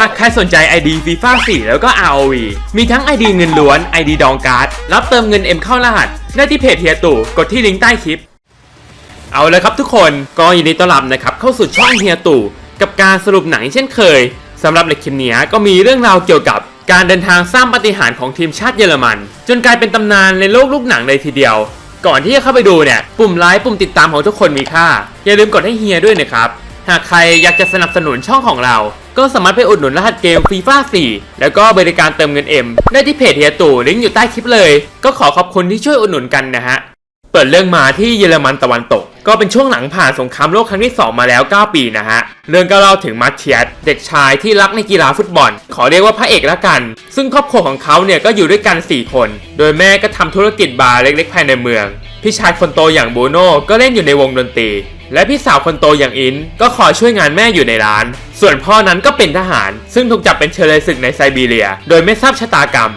หากใครสนใจ ID FIFA 4 แล้วก็ ROV มีทั้ง ID เงินล้วน ID ดองการ์ด รับเติมเงิน M เข้ารหัส ได้ที่เพจเฮียตู่กดที่ลิงก์ใต้คลิป เอาเลยครับทุกคนก็ยินดีต้อนรับนะครับเข้าสู่ช่องเฮียตู่กับการสรุปหนังเช่นเคยสำหรับในคลิปนี้ก็มีเรื่องราวเกี่ยวกับการเดินทางสร้างปฏิหารของทีมชาติเยอรมัน จนกลายเป็นตำนานในโลกลูกหนังเลยทีเดียว ก่อนที่จะเข้าไปดูเนี่ย ปุ่มไลค์ปุ่มติดตามของทุกคนมีค่า อย่าลืมกดให้เฮียด้วยนะครับ หากใครอยากจะสนับสนุนช่องของเรา ก็สามารถไปอุดหนุนรหัสเกมฟีฟ่า4แล้วก็บริการเติมเงินเอ็มได้ที่เพจเฮียตู่ลิงก์อยู่ใต้คลิปเลย ก็ขอขอบคุณที่ช่วยอุดหนุนกันนะฮะเปิดเรื่องมาที่เยอรมันตะวันตก ก็เป็นช่วงหลังผ่านสงครามโลกครั้งที่ 2 มาแล้ว 9 ปีนะฮะ เรื่องก็เล่าถึงมัตเทียสเด็กชายที่รักในกีฬาฟุตบอล ขอเรียกว่าพระเอกละกัน ซึ่งครอบครัวของเขาเนี่ยก็อยู่ด้วยกัน 4 คน โดยแม่ก็ทำธุรกิจบาร์เล็กๆภายในเมือง พี่ชายคนโตอย่างบูโน่ก็เล่นอยู่ในวงดนตรี และพี่สาวคนโตอย่างอินก็คอยช่วยงานแม่อยู่ในร้าน ส่วนพ่อนั้นก็เป็นทหาร ซึ่งถูกจับเป็นเชลยศึกในไซบีเรีย โดยไม่ทราบชะตากรรม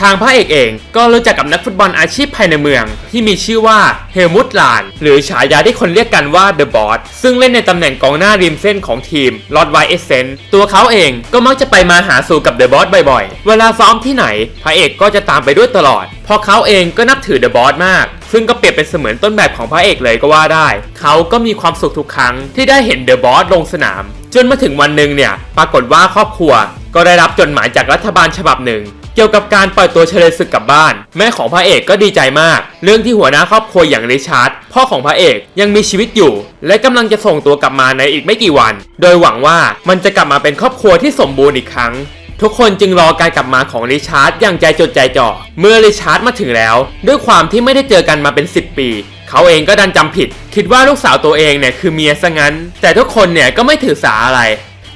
ทางพระเอกเองก็รู้จักกับนักฟุตบอลอาชีพภายในเมือง ที่มีชื่อว่าเฮลมุตลาน หรือฉายาที่คนเรียกกันว่าเดอะบอสซึ่งเล่นในตำแหน่งกองหน้าริมเส้นของทีมลอดไวเอเซนตัวเขาเองก็มักจะไปมาหาสู่กับเดอะบอสบ่อยๆ เวลาซ้อมที่ไหน พระเอกก็จะตามไปด้วยตลอด เพราะเขาเองก็นับถือเดอะบอสมาก ซึ่งก็เปรียบเป็นเสมือนต้นแบบของพระเอกเลยก็ว่าได้ เขาก็มีความสุขทุกครั้งที่ได้เห็นเดอะบอสลงสนาม จนมาถึงวันหนึ่งเนี่ยปรากฏว่าครอบครัว ก็ได้รับจดหมายจากรัฐบาลฉบับหนึ่ง เกี่ยวกับการปล่อยตัวเฉลยศึกกลับบ้าน แม่ของพระเอกก็ดีใจมาก เรื่องที่หัวหน้าครอบครัวอย่างริชาร์ดพ่อของพระเอกยังมีชีวิตอยู่ และกำลังจะส่งตัวกลับมาในอีกไม่กี่วัน โดยหวังว่ามันจะกลับมาเป็นครอบครัวที่สมบูรณ์อีกครั้งทุกคนจึงรอการกลับมาของริชาร์ดอย่างใจจดใจจ่อ เมื่อริชาร์ดมาถึงแล้ว ด้วยความที่ไม่ได้เจอกันมาเป็น 10 ปี เขาเองก็ดันจำผิด คิดว่าลูกสาวตัวเองเนี่ยคือเมียซะงั้น แต่ทุกคนเนี่ยก็ไม่ถือสาอะไร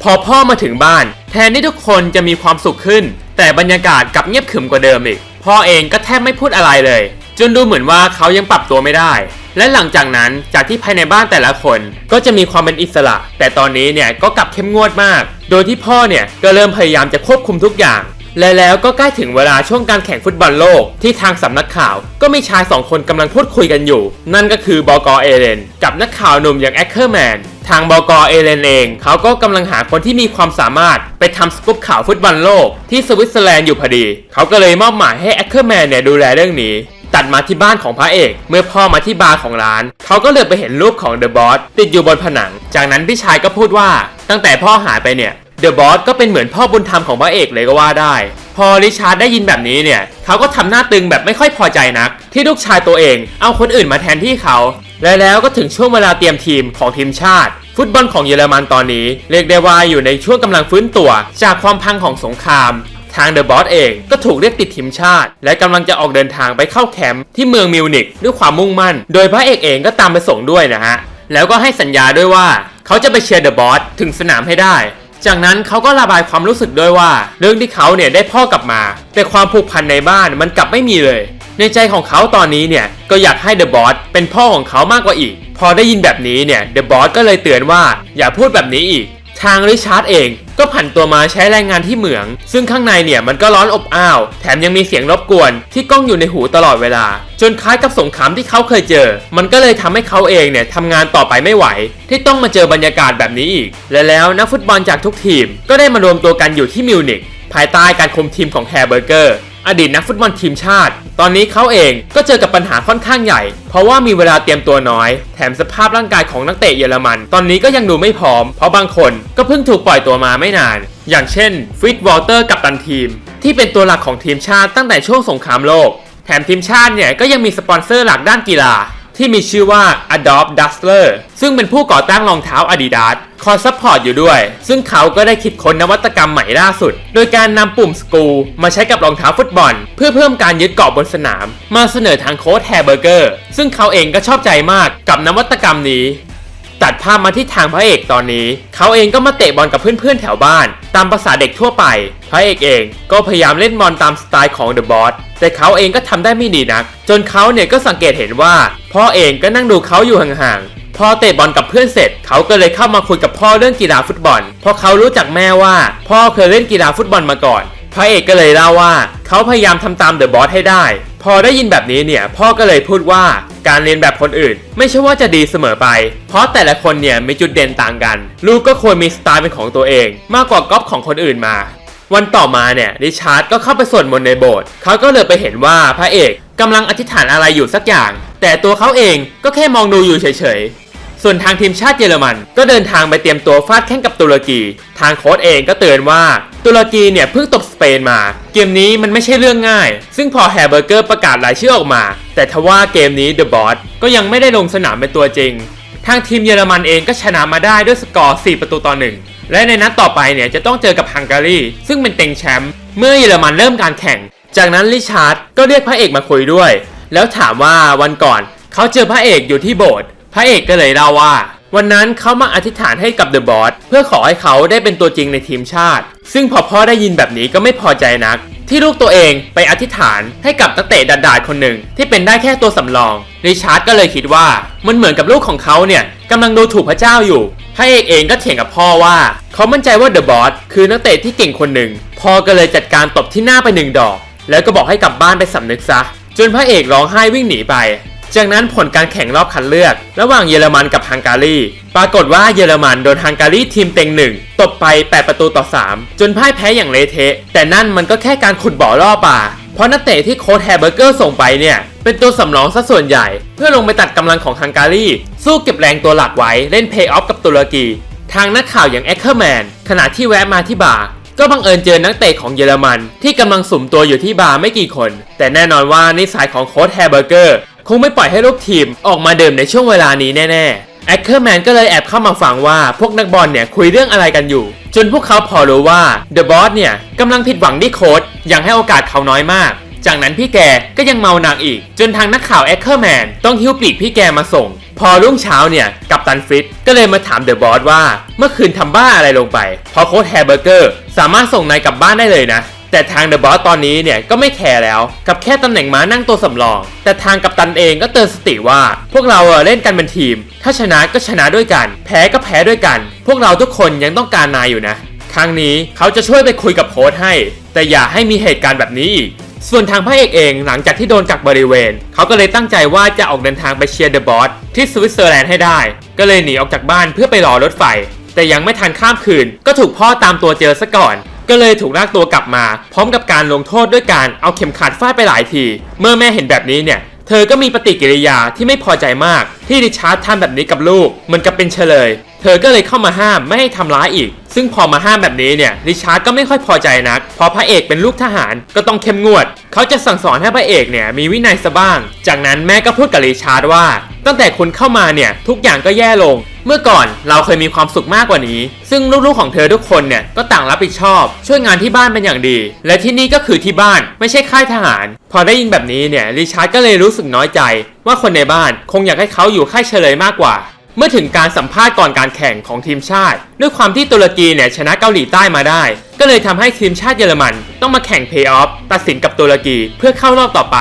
พอพ่อมาถึงบ้าน แทนที่ทุกคนจะมีความสุขขึ้น แต่บรรยากาศกลับเงียบขรึมกว่าเดิมอีก พ่อเองก็แทบไม่พูดอะไรเลย จนดูเหมือนว่าเขายังปรับตัวไม่ได้ และหลังจากนั้นจากที่ภายในบ้านแต่ละคนก็จะมีความเป็นอิสระ แต่ตอนนี้เนี่ยก็กลับเข้มงวดมาก โดยที่พ่อเนี่ยก็เริ่มพยายามจะควบคุมทุกอย่าง และแล้วก็ใกล้ถึงเวลาช่วงการแข่งฟุตบอลโลกที่ทางสำนักข่าวก็มีชายสองคนกำลังพูดคุยกันอยู่ นั่นก็คือบอกอเอเลนกับนักข่าวหนุ่มอย่างแอคเคอร์แมนทางบอกอเอเลนเองเขาก็กำลังหาคนที่มีความสามารถไปทำสกู๊ปข่าวฟุตบอลโลกที่สวิตเซอร์แลนด์อยู่พอดี เขาก็เลยมอบหมายให้แอคเคอร์แมนเนี่ยดูแลเรื่องนี้ตัดมาที่บ้านของพระเอก เมื่อพ่อมาที่บาร์ของร้าน เขาก็เลยไปเห็นรูปของเดอะบอสติดอยู่บนผนัง จากนั้นพี่ชายก็พูดว่าตั้งแต่พ่อหายไปเนี่ย เดอะบอสก็เป็นเหมือนพ่อบุญธรรมของพระเอกเลยก็ว่าได้ พอริชาร์ดได้ยินแบบนี้เนี่ย เขาก็ทำหน้าตึงแบบไม่ค่อยพอใจนัก ที่ลูกชายตัวเองเอาคนอื่นมาแทนที่เขาและแล้วก็ถึงช่วงเวลาเตรียมทีมของทีมชาติ ฟุตบอลของเยอรมันตอนนี้เรียกได้ว่าอยู่ในช่วงกำลังฟื้นตัว จากความพังของสงครามทางเดอะบอสเองก็ถูกเรียกติดทีมชาติ และกำลังจะออกเดินทางไปเข้าแคมป์ที่เมืองมิวนิกด้วยความมุ่งมั่น โดยพระเอกเองก็ตามไปส่งด้วยนะฮะ แล้วก็ให้สัญญาด้วยว่า เขาจะไปเชียร์เดอะบอสถึงสนามให้ได้ จากนั้นเขาก็ระบายความรู้สึกด้วยว่า เรื่องที่เขาเนี่ยได้พ่อกลับมา แต่ความผูกพันในบ้านมันกลับไม่มีเลย ในใจของเขาตอนนี้เนี่ยก็อยากให้เดอะบอสเป็นพ่อของเขามากกว่าอีก พอได้ยินแบบนี้เนี่ยเดอะบอสก็เลยเตือนว่าอย่าพูดแบบนี้อีก ทางริชาร์ดเองก็ผันตัวมาใช้แรงงานที่เหมือง ซึ่งข้างในเนี่ยมันก็ร้อนอบอ้าว แถมยังมีเสียงรบกวน ที่ก้องอยู่ในหูตลอดเวลา จนคล้ายกับสงครามที่เขาเคยเจอ มันก็เลยทำให้เขาเองเนี่ยทำงานต่อไปไม่ไหว ที่ต้องมาเจอบรรยากาศแบบนี้อีก และแล้วนักฟุตบอลจากทุกทีม ก็ได้มารวมตัวกันอยู่ที่มิวนิกภายใต้การคุมทีมของแฮร์เบอร์เกอร์ อดีตนักฟุตบอลทีมชาติ ตอนนี้เขาเองก็เจอกับปัญหาค่อนข้างใหญ่ เพราะว่ามีเวลาเตรียมตัวน้อย แถมสภาพร่างกายของนักเตะเยอรมัน ตอนนี้ก็ยังดูไม่พร้อม เพราะบางคนก็เพิ่งถูกปล่อยตัวมาไม่นาน อย่างเช่นฟิตวอลเตอร์กับตันทีม ที่เป็นตัวหลักของทีมชาติตั้งแต่ช่วงสงครามโลก แถมทีมชาติเนี่ยก็ยังมีสปอนเซอร์หลักด้านกีฬาที่มีชื่อว่า Adobe Dassler ซึ่งเป็นผู้ก่อตั้งรองเท้า Adidas คอยซัพพอร์ตอยู่ด้วย ซึ่งเขาก็ได้คิดค้นนวัตกรรมใหม่ล่าสุด โดยการนำปุ่มสกูมาใช้กับรองเท้าฟุตบอล เพื่อเพิ่มการยึดเกาะบนสนาม มาเสนอทางโค้ชแฮร์เบอร์เกอร์ ซึ่งเขาเองก็ชอบใจมากกับนวัตกรรมนี้ ตัดภาพมาที่ทางพระเอกตอนนี้ เขาเองก็มาเตะบอลกับเพื่อนๆแถวบ้าน ตามภาษาเด็กทั่วไป พระเอกเองก็พยายามเล่นบอลตามสไตล์ของเดอะบอสแต่เขาเองก็ทำได้ไม่ดีนัก จนเขาเนี่ยก็สังเกตเห็นว่าพ่อเองก็นั่งดูเขาอยู่ห่างๆ พอเตะบอลกับเพื่อนเสร็จ เขาก็เลยเข้ามาคุยกับพ่อเรื่องกีฬาฟุตบอล เพราะเขารู้จักแม่ว่า พ่อเคยเล่นกีฬาฟุตบอลมาก่อน พระเอกก็เลยเล่าว่า เขาพยายามทำตามเดอะบอสให้ได้ พอได้ยินแบบนี้เนี่ย พ่อก็เลยพูดว่าการเรียนแบบคนอื่น ไม่ใช่ว่าจะดีเสมอไป เพราะแต่ละคนเนี่ยมีจุดเด่นต่างกัน ลูกก็ควรมีสไตล์เป็นของตัวเอง มากกว่าก๊อปของคนอื่นมา วันต่อมาเนี่ยริชาร์ดก็เข้าไปสวดมนต์ในโบสถ์เขาก็เลยไปเห็นว่าพระเอกกำลังอธิษฐานอะไรอยู่สักอย่าง แต่ตัวเขาเองก็แค่มองดูอยู่เฉย ส่วนทางทีมชาติเยอรมันก็เดินทางไปเตรียมตัวฟาดแข่งกับตุรกี ทางโค้ชเองก็เตือนว่าตุรกีเนี่ยเพิ่งตบสเปนมา เกมนี้มันไม่ใช่เรื่องง่าย ซึ่งพอแฮร์เบอร์เกอร์ประกาศรายชื่อออกมา แต่ทว่าเกมนี้เดอะบอสก็ยังไม่ได้ลงสนามเป็นตัวจริง ทางทีมเยอรมันเองก็ชนะมาได้ด้วยสกอร์ 4 ประตูต่อหนึ่งและในนัดต่อไปเนี่ยจะต้องเจอกับฮังการีซึ่งเป็นเต็งแชมป์เมื่อเยอรมันเริ่มการแข่ง จากนั้นริชาร์ดก็เรียกพระเอกมาคุยด้วย แล้วถามว่าวันก่อนเขาเจอพระเอกอยู่ที่โบสถ์ พระเอกก็เลยเล่าว่า วันนั้นเขามาอธิษฐานให้กับเดอะบอสเพื่อขอให้เขาได้เป็นตัวจริงในทีมชาติ ซึ่งพอพ่อได้ยินแบบนี้ก็ไม่พอใจนัก ที่ลูกตัวเองไปอธิษฐานให้กับนักเตะดาดๆคนหนึ่ง ที่เป็นได้แค่ตัวสำรองริชาร์ดก็เลยคิดว่ามันเหมือนกับลูกของเขาเนี่ยกำลังดูถูกพระเจ้าอยู่พระเอกเองก็เถียงกับพ่อว่า เขามั่นใจว่าเดอะบอสคือนักเตะที่เก่งคนหนึ่งพ่อก็เลยจัดการตบที่หน้าไปหนึ่งดอก แล้วก็บอกให้กลับบ้านไปสำนึกซะ จนพระเอกร้องไห้วิ่งหนีไป จากนั้นผลการแข่งรอบคัดเลือก ระหว่างเยอรมันกับฮังการี ปรากฏว่าเยอรมันโดนฮังการีทีมเต็งหนึ่งตบไป 8 ประตูต่อ 3 จนพ่ายแพ้อย่างเละเทะ แต่นั่นมันก็แค่การขุดบ่อล่อป่า เพราะนักเตะที่โค้ชแฮร์เบอร์เกอร์ส่งไปเนี่ยเป็นตัวสำรองซะส่วนใหญ่ เพื่อลงไปตัดกำลังของฮังการีสู้เก็บแรงตัวหลักไว้เล่นเพย์ออฟกับตุรกี ทางนักข่าวอย่างแอคเคอร์แมนขณะที่แวะมาที่บาร์ก็บังเอิญเจอนักเตะของเยอรมัน ที่กำลังสุ่มตัวอยู่ที่บาร์ไม่กี่คน แต่แน่นอนว่านิสัยของโค้ชแฮร์เบอร์เกอร์ คงไม่ปล่อยให้ลูกทีมออกมาเดิมในช่วงเวลานี้แน่ๆแอคเคอร์แมนก็เลยแอบเข้ามาฟังว่าพวกนักบอลเนี่ยคุยเรื่องอะไรกันอยู่ จนพวกเขาพอรู้ว่าเดอะบอสเนี่ยกำลังผิดหวังที่โค้ชยังให้โอกาสเขาน้อยมากจากนั้นพี่แกก็ยังเมาหนักอีก จนทางนักข่าวแอคเคอร์แมนต้องหิ้วปีกพี่แกมาส่ง พอรุ่งเช้าเนี่ยกัปตันฟริตก็เลยมาถามเดอะบอสว่า เมื่อคืนทำบ้าอะไรลงไปเพราะโค้ชแฮร์เบอร์เกอร์สามารถส่งนายกลับบ้านได้เลยนะ แต่ทางเดอะบอสตอนนี้เนี่ยก็ไม่แคร์แล้ว กับแค่ตำแหน่งม้านั่งตัวสำรอง แต่ทางกัปตันเองก็เตือนสติว่า พวกเราเล่นกันเป็นทีม ถ้าชนะก็ชนะด้วยกัน แพ้ก็แพ้ด้วยกัน พวกเราทุกคนยังต้องการนายอยู่นะ ครั้งนี้เขาจะช่วยไปคุยกับโค้ชให้ แต่อย่าให้มีเหตุการณ์แบบนี้อีกส่วนทางพระเอกเองหลังจากที่โดนกักบริเวณ เขาก็เลยตั้งใจว่าจะออกเดินทางไปเชียร์เดอะบอสที่สวิตเซอร์แลนด์ให้ได้ ก็เลยหนีออกจากบ้านเพื่อไปรอรถไฟ แต่ยังไม่ทันข้ามคืน ก็ถูกพ่อตามตัวเจอซะก่อน ก็เลยถูกลากตัวกลับมา พร้อมกับการลงโทษด้วยการเอาเข็มขัดฟาดไปหลายที เมื่อแม่เห็นแบบนี้เนี่ยเธอก็มีปฏิกิริยาที่ไม่พอใจมากที่ริชาร์ดทำแบบนี้กับลูกเหมือนกับเป็นเฉลย ธอก็เลยเข้ามาห้ามไม่ให้ทำร้ายอีก ซึ่งพอมาห้ามแบบนี้เนี่ยริชาร์ดก็ไม่ค่อยพอใจนักเพราะพระเอกเป็นลูกทหารก็ต้องเข้มงวด เขาจะสั่งสอนให้พระเอกเนี่ยมีวินัยซะบ้าง จากนั้นแม่ก็พูดกับริชาร์ดว่า ตั้งแต่คุณเข้ามาเนี่ยทุกอย่างก็แย่ลง เมื่อก่อนเราเคยมีความสุขมากกว่านี้ ซึ่งลูกๆของเธอทุกคนเนี่ยก็ต่างรับผิดชอบ ช่วยงานที่บ้านเป็นอย่างดี และที่นี่ก็คือที่บ้านไม่ใช่ค่ายทหาร พอได้ยินแบบนี้เนี่ยริชาร์ดก็เลยรู้สึกน้อยใจ ว่าคนในบ้านคงอยากให้เขาอยู่ค่ายเฉลยมากกว่า เมื่อถึงการสัมภาษณ์ก่อนการแข่งของทีมชาติ ด้วยความที่ตุรกีเนี่ยชนะเกาหลีใต้มาได้ ก็เลยทำให้ทีมชาติเยอรมัน ต้องมาแข่งเพย์ออฟตัดสินกับตุรกีเพื่อเข้ารอบต่อไป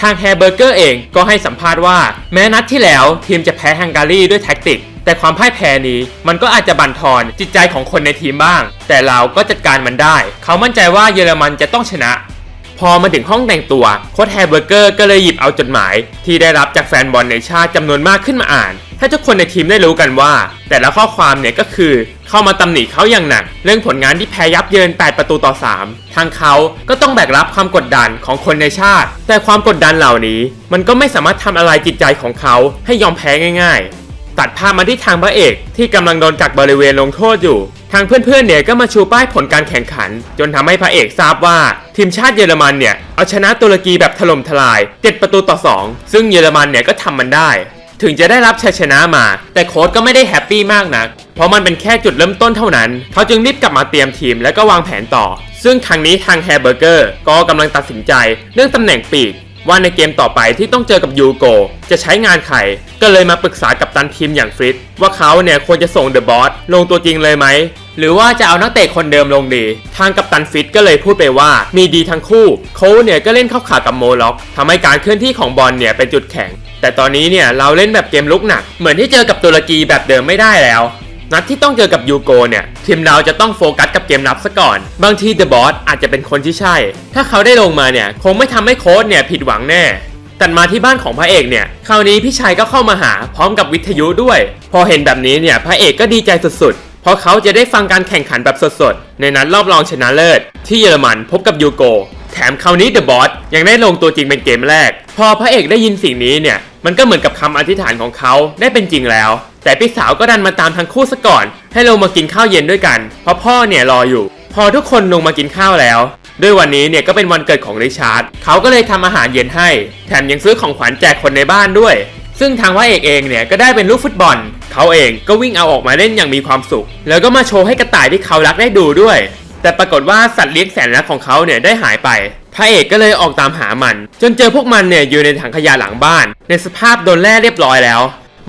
ทางแฮร์เบอร์เกอร์เองก็ให้สัมภาษณ์ว่า แม้นัดที่แล้วทีมจะแพ้ฮังการีด้วยแท็กติก แต่ความพ่ายแพ้นี้มันก็อาจจะบั่นทอนจิตใจของคนในทีมบ้าง แต่เราก็จัดการมันได้ เขามั่นใจว่าเยอรมันจะต้องชนะ พอมาถึงห้องแต่งตัวโค้ชแฮร์เบอร์เกอร์ก็เลยหยิบเอาจดหมาย ที่ได้รับจากแฟนบอลในชาติจำนวนมากขึ้นมาอ่าน ให้ทุกคนในทีมได้รู้กันว่า แต่ละข้อความเนี่ยก็คือเข้ามาตำหนิเขาอย่างหนัก เรื่องผลงานที่แพ้ยับเยิน 8 ประตูต่อ 3 ทางเขาก็ต้องแบกรับความกดดันของคนในชาติ แต่ความกดดันเหล่านี้ มันก็ไม่สามารถทำอะไรจิตใจของเขาให้ยอมแพ้ง่าย ๆ ตัดภาพมาที่ทางพระเอกที่กำลังโดนกักบริเวณลงโทษอยู่ ทางเพื่อนๆเนี่ยก็มาชูป้ายผลการแข่งขัน จนทำให้พระเอกทราบว่า ทีมชาติเยอรมันเนี่ยเอาชนะตุรกีแบบถล่มทลาย 7 ประตูต่อ 2 ซึ่งเยอรมันเนี่ยก็ทำมันได้ ถึงจะได้รับชัยชนะมา แต่โค้ชก็ไม่ได้แฮปปี้มากนัก เพราะมันเป็นแค่จุดเริ่มต้นเท่านั้น เขาจึงรีบกลับมาเตรียมทีมแล้วก็วางแผนต่อ ซึ่งครั้งนี้ทางแฮร์เบอร์เกอร์ก็กำลังตัดสินใจ เรื่องตำแหน่งปีก ว่าในเกมต่อไปที่ต้องเจอกับยูโกจะใช้งานใครก็เลยมาปรึกษากับตันทีมอย่างฟริตว่าเขาเนี่ยควรจะส่งเดอะบอสลงตัวจริงเลยไหมหรือว่าจะเอานักเตะคนเดิมลงดี ทางกัปตันฟิตก็เลยพูดไปว่ามีดีทั้งคู่โค้เนี่ยก็เล่นเข้าขากับโมล็อกทำให้การเคลื่อนที่ของบอลเนี่ยเป็นจุดแข็ง แต่ตอนนี้เนี่ยเราเล่นแบบเกมลุกหนัก เหมือนที่เจอกับตุรกีแบบเดิมไม่ได้แล้ว นัดที่ต้องเจอกับยูโกเนี่ย ทีมเราจะต้องโฟกัสกับเกมรับซะก่อน บางทีเดอะบอสอาจจะเป็นคนที่ใช่ ถ้าเขาได้ลงมาเนี่ย คงไม่ทำให้โค้ชเนี่ยผิดหวังแน่ตัดมาที่บ้านของพระเอกเนี่ย คราวนี้พี่ชายก็เข้ามาหาพร้อมกับวิทยุด้วย พอเห็นแบบนี้เนี่ยพระเอกก็ดีใจสุดๆ เพราะเขาจะได้ฟังการแข่งขันแบบสดๆ ในนัดรอบรองชนะเลิศ ที่เยอรมันพบกับยูโก แถมคราวนี้เดอะบอสยังได้ลงตัวจริงเป็นเกมแรก พอพระเอกได้ยินสิ่งนี้เนี่ย มันก็เหมือนกับคำอธิษฐานของเขาได้เป็นจริงแล้ว แต่พี่สาวก็ดันมาตามทั้งคู่ซะก่อน ให้ลงมากินข้าวเย็นด้วยกัน เพราะพ่อเนี่ยรออยู่ พอทุกคนลงมากินข้าวแล้วด้วยวันนี้เนี่ยก็เป็นวันเกิดของริชาร์ดเขาก็เลยทำอาหารเย็นให้ แถมยังซื้อของขวัญแจกคนในบ้านด้วย ซึ่งทางพระเอกเองเนี่ยก็ได้เป็นลูกฟุตบอล เขาเองก็วิ่งเอาออกมาเล่นอย่างมีความสุข แล้วก็มาโชว์ให้กระต่ายที่เขารักได้ดูด้วย แต่ปรากฏว่าสัตว์เลี้ยงแสนรักของเขาเนี่ยได้หายไปพระเอกก็เลยออกตามหามัน จนเจอพวกมันเนี่ยอยู่ในถังขยะหลังบ้าน ในสภาพโดนแล่เรียบร้อยแล้ว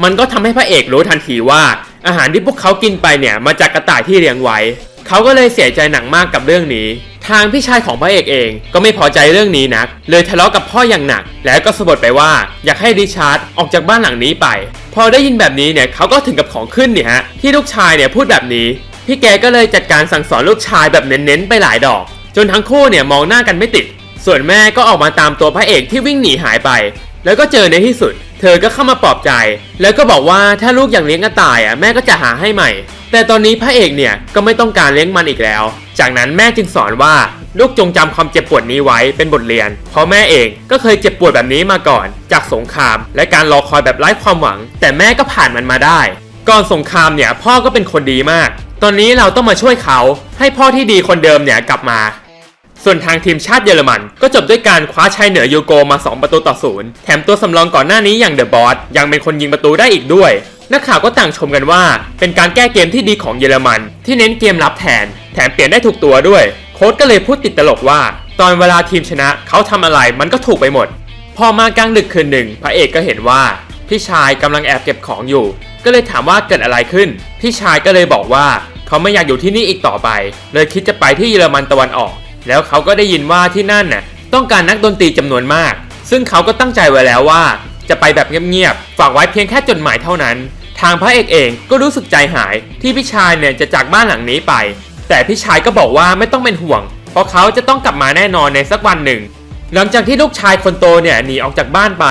มันก็ทำให้พระเอกรู้ทันทีว่า อาหารที่พวกเขากินไปเนี่ยมาจากกระต่ายที่เลี้ยงไว้ เขาก็เลยเสียใจหนักมากกับเรื่องนี้ ทางพี่ชายของพระเอกเองก็ไม่พอใจเรื่องนี้นัก เลยทะเลาะกับพ่ออย่างหนัก แล้วก็สะบดไปว่าอยากให้ริชาร์ดออกจากบ้านหลังนี้ไป พอได้ยินแบบนี้เนี่ยเขาก็ถึงกับของขึ้นเนี่ยฮะที่ลูกชายเนี่ยพูดแบบนี้ พี่แกก็เลยจัดการสั่งสอนลูกชายแบบเน้นๆไปหลายดอก จนทั้งคู่เนี่ยมองหน้ากันไม่ติด ส่วนแม่ก็ออกมาตามตัวพระเอกที่วิ่งหนีหายไป แล้วก็เจอในที่สุด เธอก็เข้ามาปลอบใจ แล้วก็บอกว่าถ้าลูกอยากเลี้ยงกระต่ายอะแม่ก็จะหาให้ใหม่ แต่ตอนนี้พระเอกเนี่ยก็ไม่ต้องการเลี้ยงมันอีกแล้ว จากนั้นแม่จึงสอนว่าลูกจงจำความเจ็บปวดนี้ไว้เป็นบทเรียน เพราะแม่เองก็เคยเจ็บปวดแบบนี้มาก่อน จากสงคราม และการรอคอยแบบไร้ความหวัง แต่แม่ก็ผ่านมันมาได้ ก่อนสงครามเนี่ยพ่อก็เป็นคนดีมาก ตอนนี้เราต้องมาช่วยเขา ให้พ่อที่ดีคนเดิมเนี่ยกลับมา ส่วนทางทีมชาติเยอรมัน ก็จบด้วยการคว้าชัยเหนือยูโกมา 2 ประตูต่อศูนย์แถมตัวสำรองก่อนหน้านี้อย่างเดอะบอสยังเป็นคนยิงประตูได้อีกด้วยนักข่าวก็ต่างชมกันว่า เป็นการแก้เกมที่ดีของเยอรมัน ที่เน้นเกมรับแทน แถมเปลี่ยนได้ถูกตัวด้วย โค้ชก็เลยพูดติดตลกว่า ตอนเวลาทีมชนะเขาทำอะไรมันก็ถูกไปหมด พอมากลางดึกคืนหนึ่ง พระเอกก็เห็นว่า พี่ชายกำลังแอบเก็บของอยู่ ก็เลยถามว่าเกิดอะไรขึ้น พี่ชายก็เลยบอกว่า เขาไม่อยากอยู่ที่นี่อีกต่อไป เลยคิดจะไปที่เยอรมันตะวันออก แล้วเขาก็ได้ยินว่าที่นั่นน่ะต้องการนักดนตรีจำนวนมาก ซึ่งเขาก็ตั้งใจไว้แล้วว่า จะไปแบบเงียบๆ ฝากไว้เพียงแค่จดหมายเท่านั้น ทางพระเอกเองก็รู้สึกใจหายที่พี่ชายเนี่ยจะจากบ้านหลังนี้ไป แต่พี่ชายก็บอกว่าไม่ต้องเป็นห่วง เพราะเขาจะต้องกลับมาแน่นอนในสักวันหนึ่ง หลังจากที่ลูกชายคนโตเนี่ยหนีออกจากบ้านไป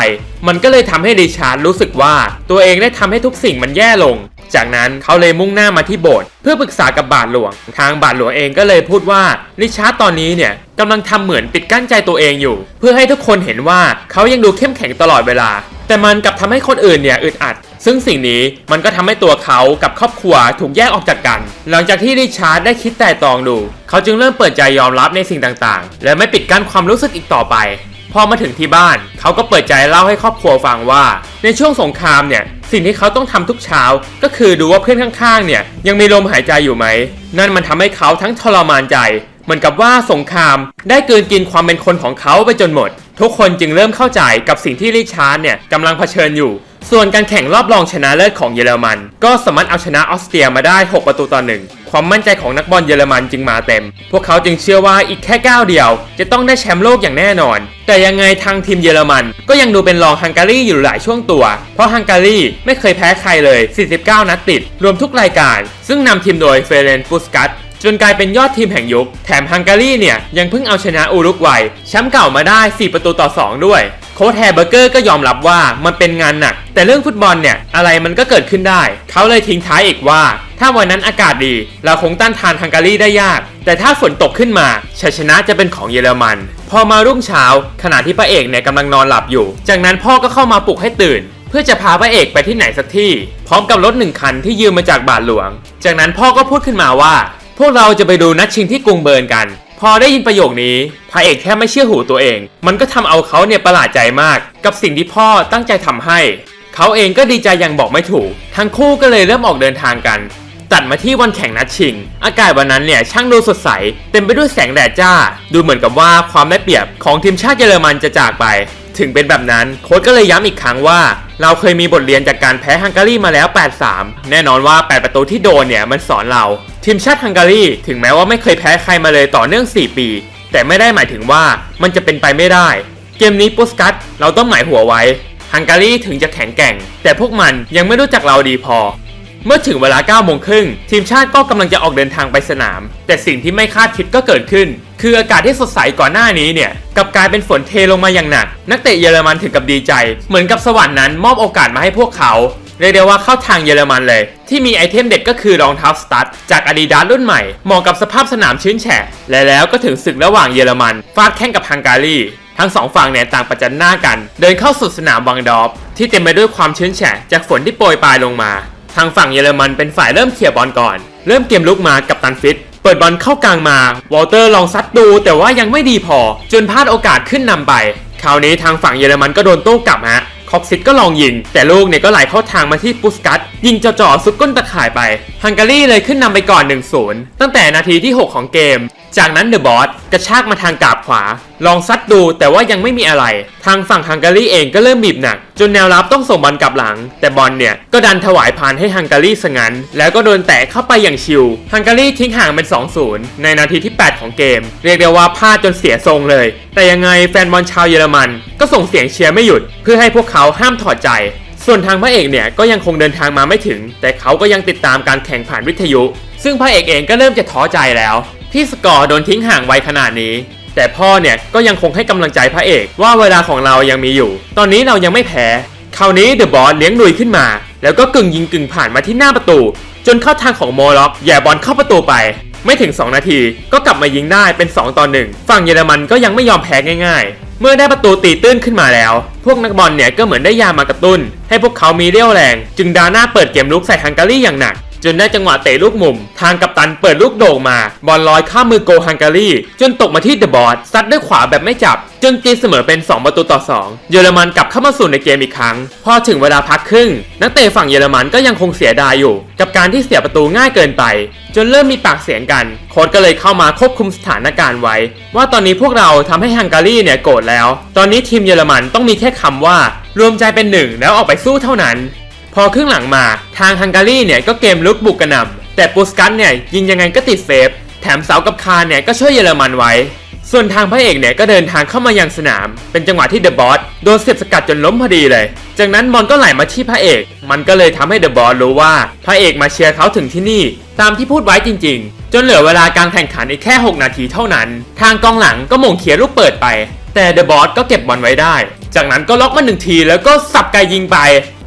มันก็เลยทำให้ริชาร์ดรู้สึกว่าตัวเองได้ทำให้ทุกสิ่งมันแย่ลง จากนั้นเขาเลยมุ่งหน้ามาที่โบสถ์เพื่อปรึกษากับบาทหลวง ทางบาทหลวงเองก็เลยพูดว่าริชาร์ดตอนนี้เนี่ยกำลังทำเหมือนปิดกั้นใจตัวเองอยู่ เพื่อให้ทุกคนเห็นว่าเขายังดูเข้มแข็งตลอดเวลา แต่มันกลับทำให้คนอื่นเนี่ยอึดอัด ซึ่งสิ่งนี้มันก็ทำให้ตัวเขากับครอบครัวถูกแยกออกจากกัน หลังจากที่ริชาร์ดได้คิดแต่ตองดู เขาจึงเริ่มเปิดใจยอมรับในสิ่งต่างๆ และไม่ปิดกั้นความรู้สึกอีกต่อไป พอมาถึงที่บ้าน เขาก็เปิดใจเล่าให้ครอบครัวฟังว่า ในช่วงสงครามเนี่ย สิ่งที่เขาต้องทำทุกเช้า ก็คือดูว่าเพื่อนข้างๆ เนี่ย ยังมีลมหายใจอยู่ไหม นั่นมันทำให้เขาทั้งทรมานใจ เหมือนกับว่าสงคราม ได้เกินกินความเป็นคนของเขาไปจนหมด ทุกคนจึงเริ่มเข้าใจกับสิ่งที่ริชาร์ดเนี่ยกำลังเผชิญอยู่ ส่วนการแข่งรอบรองชนะเลิศของเยอรมัน ก็สามารถเอาชนะออสเตรียมาได้ 6 ประตูต่อหนึ่ง ความมั่นใจของนักบอลเยอรมันจึงมาเต็ม พวกเขาจึงเชื่อว่าอีกแค่ก้าวเดียว จะต้องได้แชมป์โลกอย่างแน่นอน แต่ยังไงทางทีมเยอรมัน ก็ยังดูเป็นรองฮังการีอยู่หลายช่วงตัว เพราะฮังการีไม่เคยแพ้ใครเลย 49 นัดติด รวมทุกรายการ ซึ่งนำทีมโดยเฟเรนปุสกัตจนกลายเป็นยอดทีมแห่งยุค แถมฮังการีเนี่ยยังเพิ่งเอาชนะอุรุกวัยแชมป์เก่ามาได้ 4 ประตูต่อ 2 ด้วย โค้ชแฮร์เบอร์เกอร์ก็ยอมรับว่ามันเป็นงานหนัก แต่เรื่องฟุตบอลเนี่ยอะไรมันก็เกิดขึ้นได้ เขาเลยทิ้งท้ายอีกว่า ถ้าวันนั้นอากาศดี เราคงต้านทานฮังการีได้ยาก แต่ถ้าฝนตกขึ้นมาชัยชนะจะเป็นของเยอรมัน พอมารุ่งเช้า ขณะที่พระเอกเนี่ยกำลังนอนหลับอยู่ จากนั้นพ่อก็เข้ามาปลุกให้ตื่น เพื่อจะพาพระเอกไปที่ไหนสักที่ พร้อมกับรถหนึ่งคันที่ยืมมาจากบาทหลวง จากนั้นพ่อก็พูดขึ้นมาว่า พวกเราจะไปดูนัดชิงที่กรุงเบิร์นกัน พอได้ยินประโยคนี้พระเอกแค่ไม่เชื่อหูตัวเอง มันก็ทำเอาเขาเนี่ยประหลาดใจมาก กับสิ่งที่พ่อตั้งใจทำให้ เขาเองก็ดีใจอย่างบอกไม่ถูก ทั้งคู่ก็เลยเริ่มออกเดินทางกัน ตัดมาที่วันแข่งนัดชิง อากาศวันนั้นเนี่ยช่างดูสดใส เต็มไปด้วยแสงแดดจ้า ดูเหมือนกับว่าความได้เปรียบของทีมชาติเยอรมันจะจากไป ถึงเป็นแบบนั้นโค้ชก็เลยย้ำอีกครั้งว่า เราเคยมีบทเรียนจากการแพ้ฮังการีมาแล้ว 8-3 แน่นอนว่า 8 ประตูที่โดนเนี่ยมันสอนเรา ทีมชาติฮังการีถึงแม้ว่าไม่เคยแพ้ใครมาเลยต่อเนื่อง 4 ปี แต่ไม่ได้หมายถึงว่ามันจะเป็นไปไม่ได้ เกมนี้ปุสกัตเราต้องหมายหัวไว้ฮังการีถึงจะแข็งแกร่ง แต่พวกมันยังไม่รู้จักเราดีพอ เมื่อถึงเวลา9โมงครึ่งทีมชาติก็กำลังจะออกเดินทางไปสนาม แต่สิ่งที่ไม่คาดคิดก็เกิดขึ้น คืออากาศที่สดใสก่อนหน้านี้เนี่ยกับกลายเป็นฝนเทลงมาอย่างหนัก นักเตะเยอรมันถึงกับดีใจ เหมือนกับสวรรค์นั้นมอบโอกาสมาให้พวกเขาเรียกได้ว่าเข้าทางเยอรมันเลย ที่มีไอเทมเด็ดก็คือรองเท้าสตั๊ดจาก Adidas รุ่นใหม่ เหมาะกับสภาพสนามชื้นแฉะ และแล้วก็ถึงศึกระหว่างเยอรมัน ฟาดแข่งกับฮังการีทั้งสองฝั่งเนี่ยต่างประจันหน้ากัน เดินเข้าสู่สนามวังดอฟที่เต็มไปด้วยความชื้นแฉะจากฝนที่โปรยปลายลงมา ทางฝั่งเยอรมันเป็นฝ่ายเริ่มเคลียร์บอลก่อน เริ่มเกมลุกมากับตันฟิต เปิดบอลเข้ากลางมา วอลเตอร์ลองซัดดู แต่ว่ายังไม่ดีพอ จนพลาดโอกาสขึ้นนำไป คราวนี้ทางฝั่งเยอรมันก็โดนโต้กลับฮะคอกซิตก็ลองยิง แต่ลูกเนี่ยก็ไหลเข้าทางมาที่ปุสกัตยิงจ่อๆสุดก้นตะข่ายไปฮังการีเลยขึ้นนำไปก่อน 1-0 ตั้งแต่นาทีที่ 6 ของเกมจากนั้นเดอะบอสกระชากมาทางกาบขวา ลองซัดดูแต่ว่ายังไม่มีอะไร ทางฝั่งฮังการีเองก็เริ่มบีบหนัก จนแนวรับต้องส่งบอลกลับหลัง แต่บอลเนี่ย ก็ดันถวายผ่านให้ฮังการีซะงั้นแล้วก็โดนแตะเข้าไปอย่างชิวฮังการีทิ้งห่างเป็น 2-0 ในนาทีที่ 8 ของเกม เรียกได้ว่าพลาดจนเสียทรงเลย แต่ยังไงแฟนบอลชาวเยอรมันก็ส่งเสียงเชียร์ไม่หยุด เพื่อให้พวกเขาห้ามถอดใจส่วนทางพระเอกเนี่ยก็ยังคงเดินทางมาไม่ถึง แต่เขาก็ยังติดตามการแข่งผ่านวิทยุ ซึ่งพระเอกเองก็เริ่มจะท้อใจแล้ว ที่สกอร์โดนทิ้งห่างไวขนาดนี้ แต่พ่อเนี่ยก็ยังคงให้กำลังใจพระเอกว่าเวลาของเรายังมีอยู่ ตอนนี้เรายังไม่แพ้ คราวนี้เดอะบอสเลี้ยงลุยขึ้นมา แล้วก็กึ่งยิงกึ่งผ่านมาที่หน้าประตู จนเข้าทางของโมล็อกแย่บอลเข้าประตูไป ไม่ถึง 2 นาที ก็กลับมายิงได้เป็น 2 ต่อ1ฝั่งเยอรมันก็ยังไม่ยอมแพ้ง่าย ๆ เมื่อได้ประตูตีตื้นขึ้นมาแล้ว พวกนักบอลเนี่ยก็เหมือนได้ยามากระตุ้น ให้พวกเขามีเรี่ยวแรง จึงดาหน้าเปิดเกมลุกใส่ฮังการีอย่างหนัก จนได้จังหวะเตะลูกมุม ทางกัปตันเปิดลูกโด่งมา บอลลอยข้ามมือโกฮังการี จนตกมาที่เดอะบอสซัดด้วยขวาแบบไม่จับ จนตีเสมอเป็น 2 ประตูต่อ 2 เยอรมันกลับเข้ามาสู่ในเกมอีกครั้ง พอถึงเวลาพักครึ่ง นักเตะฝั่งเยอรมันก็ยังคงเสียดายอยู่ กับการที่เสียประตูง่ายเกินไป จนเริ่มมีปากเสียงกัน โค้ชก็เลยเข้ามาควบคุมสถานการณ์ไว้ ว่าตอนนี้พวกเราทำให้ฮังการีเนี่ยโกรธแล้ว ตอนนี้ทีมเยอรมันต้องมีแค่คำว่ารวมใจเป็นหนึ่งแล้วออกไปสู้เท่านั้น อครึ่งหลังมา ทางฮังการีเนี่ยก็เกมลุกบุกกระหน่ำแต่ปูสกัสเนี่ยยิงยังไงก็ติดเซฟ แถมเสากับคานเนี่ยก็ช่วยเยอรมันไว้ ส่วนทางพระเอกเนี่ยก็เดินทางเข้ามายังสนาม เป็นจังหวะที่เดอะบอสโดนเสียบสกัดจนล้มพอดีเลย จากนั้นบอลก็ไหลมาที่พระเอก มันก็เลยทำให้เดอะบอสรู้ว่าพระเอกมาเชียร์เขาถึงที่นี่ ตามที่พูดไว้จริง ๆ จนเหลือเวลาการแข่งขันอีกแค่ 6 นาทีเท่านั้น ทางกองหลังก็หม่งเขียลูกเปิดไป แต่เดอะบอสก็เก็บบอลไว้ได้ จากนั้นก็ล็อกมาหนึ่งทีแล้วก็สับไกยิงไป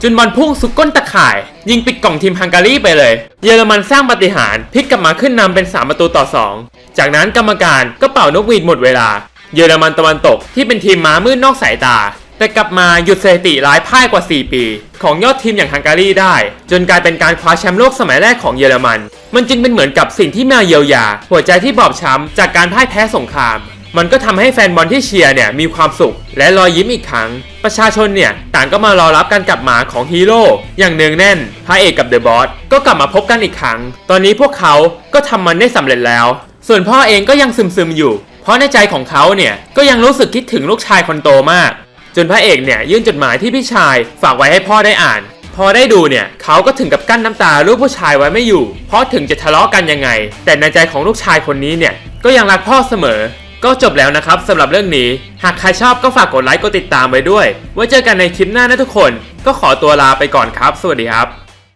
จนบอลพุ่งสุดก้นตะข่าย ยิงปิดกล่องทีมฮังการีไปเลย เยอรมันสร้างปาฏิหารย์พลิกกลับมาขึ้นนำเป็น 3 ประตูต่อ 2 จากนั้นกรรมการก็เป่านกหวีดหมดเวลา เยอรมันตะวันตกที่เป็นทีมม้ามืดนอกสายตา แต่กลับมาหยุดสถิติร้ายพ่ายกว่า 4 ปี ของยอดทีมอย่างฮังการีได้ จนกลายเป็นการคว้าแชมป์โลกสมัยแรกของเยอรมัน มันจึงเป็นเหมือนกับสิ่งที่มาเยียวยา หัวใจที่บอบช้ำจากการพ่ายแพ้สงคราม มันก็ทำให้แฟนบอลที่เชียร์เนี่ยมีความสุข และรอยยิ้มอีกครั้ง ประชาชนเนี่ยต่างก็มารอรับการกลับมาของฮีโร่อย่างเนืองแน่นพระเอกกับเดอะบอสก็กลับมาพบกันอีกครั้ง ตอนนี้พวกเขาก็ทำมันได้สำเร็จแล้ว ส่วนพ่อเองก็ยังซึมๆอยู่ เพราะในใจของเขาเนี่ยก็ยังรู้สึกคิดถึงลูกชายคนโตมาก จนพระเอกเนี่ยยื่นจดหมายที่พี่ชายฝากไว้ให้พ่อได้อ่าน พอได้ดูเนี่ยเขาก็ถึงกับกั้นน้ำตาลูกผู้ชายไว้ไม่อยู่ เพราะถึงจะทะเลาะกันยังไง แต่ในใจของลูกชายคนนี้เนี่ยก็ยังรักพ่อเสมอ ก็จบแล้วนะครับสำหรับเรื่องนี้ หากใครชอบก็ฝากกดไลค์กดติดตามไว้ด้วย ไว้เจอกันในคลิปหน้านะทุกคน ก็ขอตัวลาไปก่อนครับ สวัสดีครับ